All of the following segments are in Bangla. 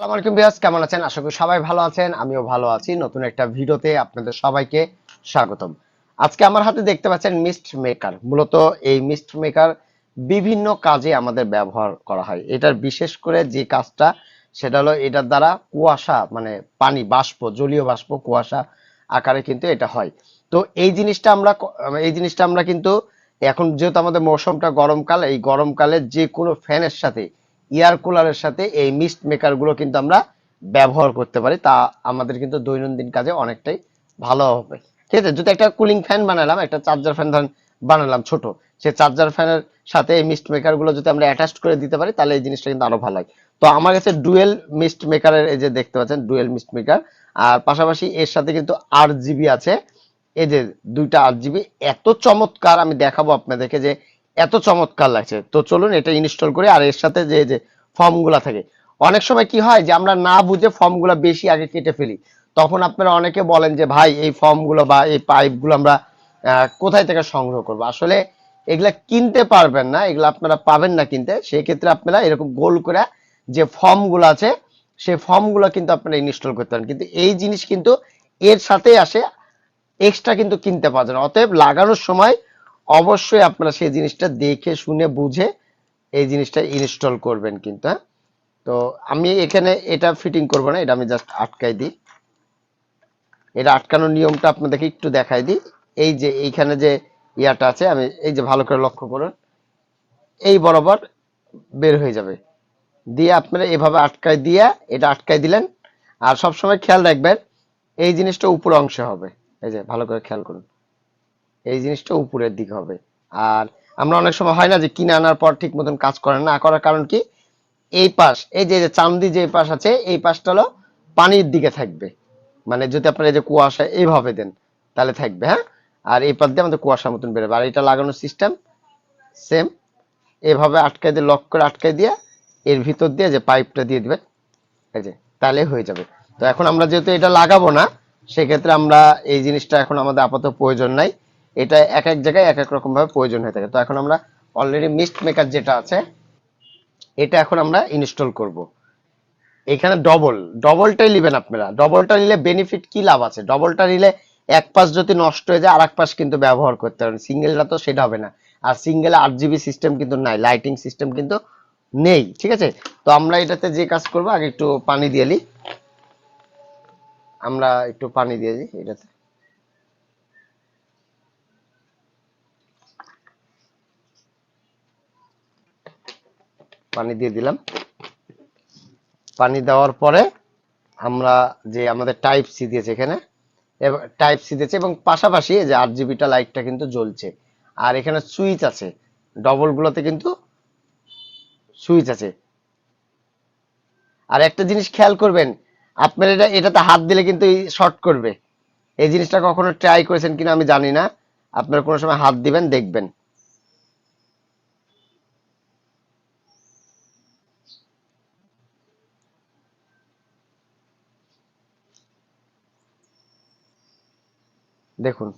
আসসালামু বিয়াস কেমন আছেন? আশা করি সবাই ভালো আছেন, আমিও ভালো আছি। নতুন একটা ভিডিওতে আপনাদের সবাইকে স্বাগতম। আজকে আমার হাতে দেখতে পাচ্ছেন মিস্ট মেকার। মূলত এই মিস্ট মেকার বিভিন্ন কাজে আমাদের ব্যবহার করা হয়। এটার বিশেষ করে যে কাজটা, সেটা হলো এটার দ্বারা কুয়াশা মানে পানি, বাষ্প, জলীয় বাষ্প, কুয়াশা আকারে কিন্তু এটা হয়। তো এই জিনিসটা আমরা এই জিনিসটা আমরা কিন্তু এখন যেহেতু আমাদের মৌসুমটা গরমকাল, এই গরমকালে যে কোনো ফ্যানের সাথে এয়ার কুলারের সাথে এই মিস্ট মেকারগুলো কিন্তু আমরা ব্যবহার করতে পারি, তা আমাদের কিন্তু দৈনন্দিন কাজে অনেকটাই ভালো হবে। ঠিক আছে, যদি একটা কুলিং ফ্যান বানালাম, একটা চার্জার ফ্যান ধরেন বানালাম ছোট, সে চার্জার ফ্যানের সাথে এই মিস্ট মেকারগুলো যদি আমরা অ্যাটাচ করে দিতে পারি, তাহলে এই জিনিসটা কিন্তু আরও ভালো হয় তো আমার কাছে ডুয়েল মিস্ট মেকারের এই যে দেখতে পাচ্ছেন, ডুয়েল মিস্ট মেকার, আর পাশাপাশি এর সাথে কিন্তু আট জিবি আছে। এই যে দুইটা আট জিবি, এত চমৎকার আমি দেখাবো আপনাদেরকে যে এত চমৎকার লাগছে। তো চলুন এটা ইনস্টল করে আর এর সাথে যে যে ফর্মগুলা থাকে। অনেক সময় কি হয় যে, আমরা না বুঝে ফর্মগুলা বেশি আগে কেটে ফেলি। তখন আপনারা অনেকে বলেন যে, ভাই, এই ফর্মগুলো বা এই পাইপগুলো আমরা কোথায় থেকে সংগ্রহ করব? আসলে এগুলা কিনতে পারবেন না, এগুলা আপনারা পাবেন না কিনতে। সেই ক্ষেত্রে আপনারা এরকম গোল করে যে ফর্মগুলো আছে, সেই ফর্মগুলো কিন্তু আপনারা ইনস্টল করতে পারেন। কিন্তু এই জিনিস কিন্তু এর সাথে আসে এক্সট্রা কিন্তু কিনতে পারবেন অতএব লাগানোর সময় অবশ্যই আপনারা সেই জিনিসটা দেখে, শুনে, বুঝে এই জিনিসটা ইনস্টল করবেন কিন্তু হ্যাঁ? তো আমি এখানে এটা ফিটিং করব না, এটা আমি জাস্ট আটকাই দিই। এটা আটকানোর নিয়মটা আপনাদেরকে একটু দেখাই দিই। এই যে এইখানে যে ইয়াটা আছে, আমি এই যে ভালো করে লক্ষ্য করুন, এই বরাবর বের হয়ে যাবে। দিয়ে আপনারা এভাবে আটকায় দিয়ে, এটা আটকায় দিলেন। আর সব সময় খেয়াল রাখবেন, এই জিনিসটা উপর অংশে হবে। এই যে ভালো করে খেয়াল করুন। এই জিনিসটা উপরের দিকে হবে। আর আমরা অনেক সময় হয় না যে কিনে আনার পর ঠিক মতন কাজ করে না। করার কারণ কি? এই পাশ, এই যে চান্দি যে পাশ আছে, এই পাশটা হলো পানির দিকে থাকবে। মানে যদি আপনারা এই যে কুয়াশা, এইভাবে দেন, তাহলে থাকবে হ্যাঁ? আর এই পাশ দিয়ে আমাদের কুয়াশার মতন বেরোবে। আর এটা লাগানোর সিস্টেম সেম এভাবে আটকাই দিয়ে লক করে আটকাই দিয়ে, এর ভিতর দিয়ে যে পাইপটা দিয়ে দিবেন, এই যে, তাহলে হয়ে যাবে। তো এখন আমরা যেহেতু এটা লাগাবো না, সেক্ষেত্রে আমরা এই জিনিসটা এখন আমাদের আপাতত প্রয়োজন নাই। এটা এক এক জায়গায় এক এক রকম ভাবে প্রয়োজন হয়ে থাকে। তো এখন আমরা অলরেডি মিস্ট মেকার যেটা আছে, এটা এখন আমরা ইনস্টল করব। এখানে ডবল ডবলটাই নেবেন আপনারা। ডবলটা নিলে বেনিফিট কি লাভ আছে? ডবলটা নিলে এক পাশ যদি নষ্ট হয়ে যায় আর এক পাশ কিন্তু ব্যবহার করতে পারেন সিঙ্গেলটা তো সেটা হবে না। আর সিঙ্গেলে আট জিবি সিস্টেম কিন্তু নাই লাইটিং সিস্টেম কিন্তু নেই, ঠিক আছে? তো আমরা এটাতে যে কাজ করব, আগে একটু পানি দিয়ে নিই আমরা একটু পানি দিয়ে দিই এটাতে। পানি দিয়ে দিলাম। পানি দেওয়ার পরে আমরা যে আমাদের টাইপ সি দিয়েছে এখানে টাইপ সি দিয়েছে এবং পাশাপাশি যে আট জিবিটা লাইটটা কিন্তু জ্বলছে। আর এখানে সুইচ আছে। ডবল গুলোতে কিন্তু সুইচ আছে। আর একটা জিনিস খেয়াল করবেন, আপনার এটা, এটাতে হাত দিলে কিন্তু শর্ট করবে। এই জিনিসটা কখনো ট্রাই করেছেন কিনা আমি জানি না। আপনারা কোনো সময় হাত দিবেন, দেখবেন। দেখুন।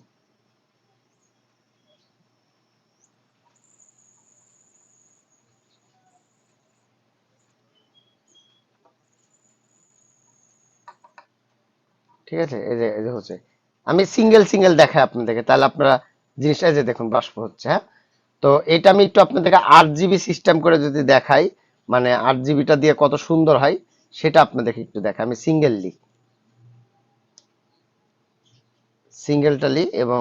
ঠিক আছে? এই যে এই যে হচ্ছে। আমি সিঙ্গেল সিঙ্গেল দেখাই আপনাদেরকে। তাহলে আপনারা জিনিসটা যে দেখুন, বাষ্প হচ্ছে হ্যাঁ? তো এটা আমি একটু আপনাদেরকে আট জিবি সিস্টেম করে যদি দেখাই মানে আট জিবিটা দিয়ে কত সুন্দর হয়, সেটা আপনাদেরকে একটু দেখাই। আমি সিঙ্গেললি সিঙ্গেলটা টালি এবং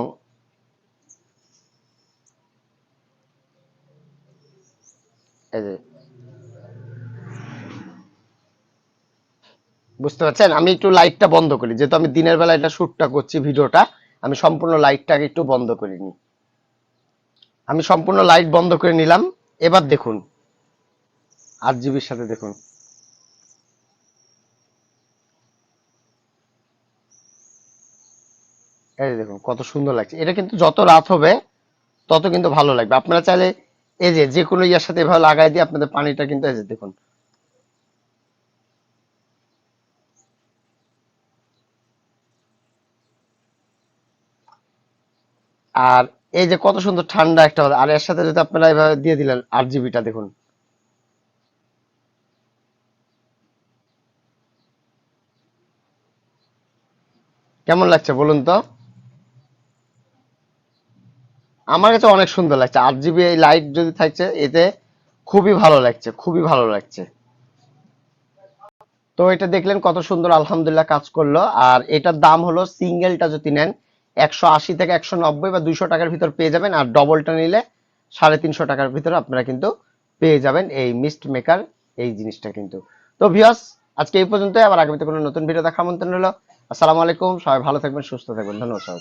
বুঝতে পারছেন? আমি একটু লাইটটা বন্ধ করি। যেহেতু আমি দিনের বেলা এটা শুটটা করছি ভিডিওটা, আমি সম্পূর্ণ লাইটটাকে একটু বন্ধ করে নিই আমি সম্পূর্ণ লাইট বন্ধ করে নিলাম। এবার দেখুন। আট জিবির সাথে দেখুন। এই দেখুন, কত সুন্দর লাগছে। এটা কিন্তু যত রাত হবে, তত কিন্তু ভালো লাগবে। আপনারা চাইলে এই যে যে কোনো ইয়ার সাথে এভাবে লাগাই দিয়ে আপনাদের পানিটা কিন্তু এই যে দেখুন। আর এই যে কত সুন্দর ঠান্ডা একটা হবে আর এর সাথে যদি আপনারা এভাবে দিয়ে দিলেন আট জিবিটা, দেখুন। কেমন লাগছে বলুন তো? আমার কাছে অনেক সুন্দর লাগছে। আট জিবি এই লাইট যদি থাকছে, এতে খুবই ভালো লাগছে, খুবই ভালো লাগছে। তো এটা দেখলেন কত সুন্দর আলহামদুলিল্লাহ কাজ করল। আর এটার দাম হলো সিঙ্গেলটা যদি নেন, একশো আশি থেকে একশো নব্বই বা দুইশো টাকার ভিতর পেয়ে যাবেন। আর ডবলটা নিলে সাড়ে তিনশো টাকার ভিতরে আপনারা কিন্তু পেয়ে যাবেন এই মিস্ট মেকার এই জিনিসটা কিন্তু। তো ভিউয়ার্স আজকে এই পর্যন্ত আবার আগামীতে কোনো নতুন ভিডিও দেখা আমন্ত্রণ হলো আসসালামু আলাইকুম। সবাই ভালো থাকবেন, সুস্থ থাকবেন। ধন্যবাদ